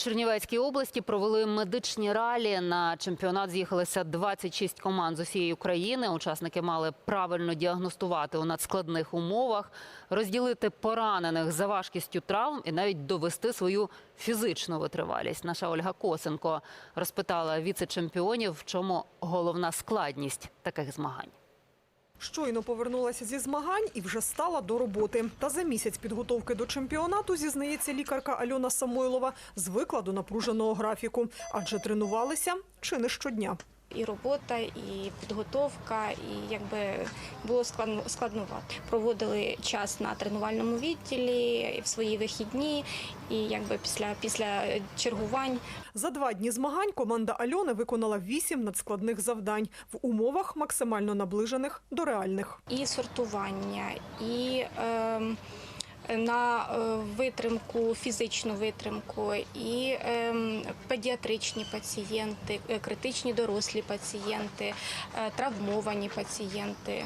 Чернівецькій області провели медичні ралі. На чемпіонат з'їхалися 26 команд з усієї України. Учасники мали правильно діагностувати у надскладних умовах, розділити поранених за важкістю травм і навіть довести свою фізичну витривалість. Наша Ольга Косенко розпитала віце-чемпіонів, в чому головна складність таких змагань. Щойно повернулася зі змагань і вже стала до роботи. Та за місяць підготовки до чемпіонату, зізнається лікарка Альона Самойлова, звикла до напруженого графіку, адже тренувалися чи не щодня. І робота, і підготовка, і якби було складно складнувати. Проводили час на тренувальному відділі в свої вихідні, і якби після після чергувань За два дні змагань команда Альони виконала вісім надскладних завдань в умовах максимально наближених до реальних. і сортування, і ем, на е, витримку, фізичну витримку, і ем, педіатричні пацієнти, е, критичні дорослі пацієнти, е, травмовані пацієнти,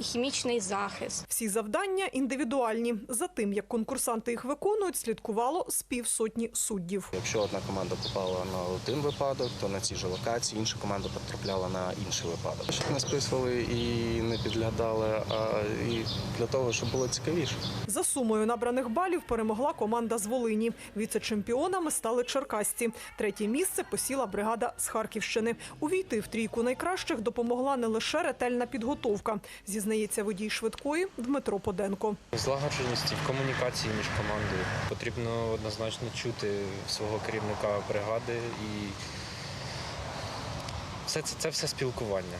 хімічний захист. Всі завдання індивідуальні. За тим, як конкурсанти їх виконують, слідкувало з півсотні суддів. Якщо одна команда попала на один випадок, то на цій же локації інша команда потрапляла на інший випадок. Щоб не списували і не підглядали, а і для того, щоб було цікавіше. За сумою набраних балів перемогла команда з Волині. Віце-чемпіонами стали черкасці. Третє місце посіла бригада з Харківщини. Увійти в трійку найкращих допомогла не лише ретельна підготовка, зізнається водій швидкої Дмитро Поденко. Злагодженості в комунікації між командою. Потрібно однозначно чути свого керівника бригади і все це, це все спілкування.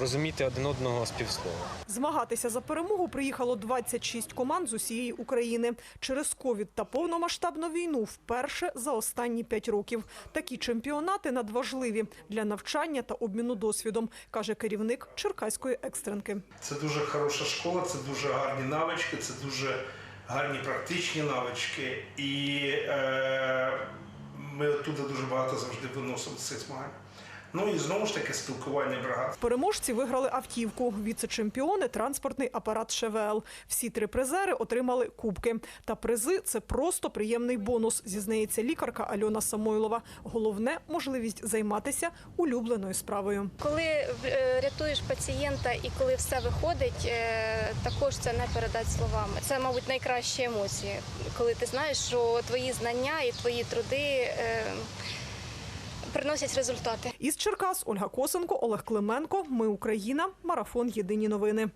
Розуміти один одного співслова. Змагатися за перемогу приїхало 26 команд з усієї України. Через ковід та повномасштабну війну вперше за останні п'ять років. Такі чемпіонати надважливі для навчання та обміну досвідом, каже керівник Черкаської екстренки. Це дуже хороша школа, це дуже гарні навички, це дуже гарні практичні навички. І е, ми оттуда дуже багато завжди виносимо з цих змагань. Ну і знову ж таки спілкування бригад. Переможці виграли автівку. Віце-чемпіони – транспортний апарат ШВЛ. Всі три призери отримали кубки. Та призи – це просто приємний бонус, зізнається лікарка Альона Самойлова. Головне – можливість займатися улюбленою справою. Коли е, рятуєш пацієнта і коли все виходить, е, також це не передати словами. Це, мабуть, найкращі емоції, коли ти знаєш, що твої знання і твої труди е, приносять результати. Із Черкас Ольга Косенко, Олег Клименко. Ми Україна. Марафон. Єдині новини.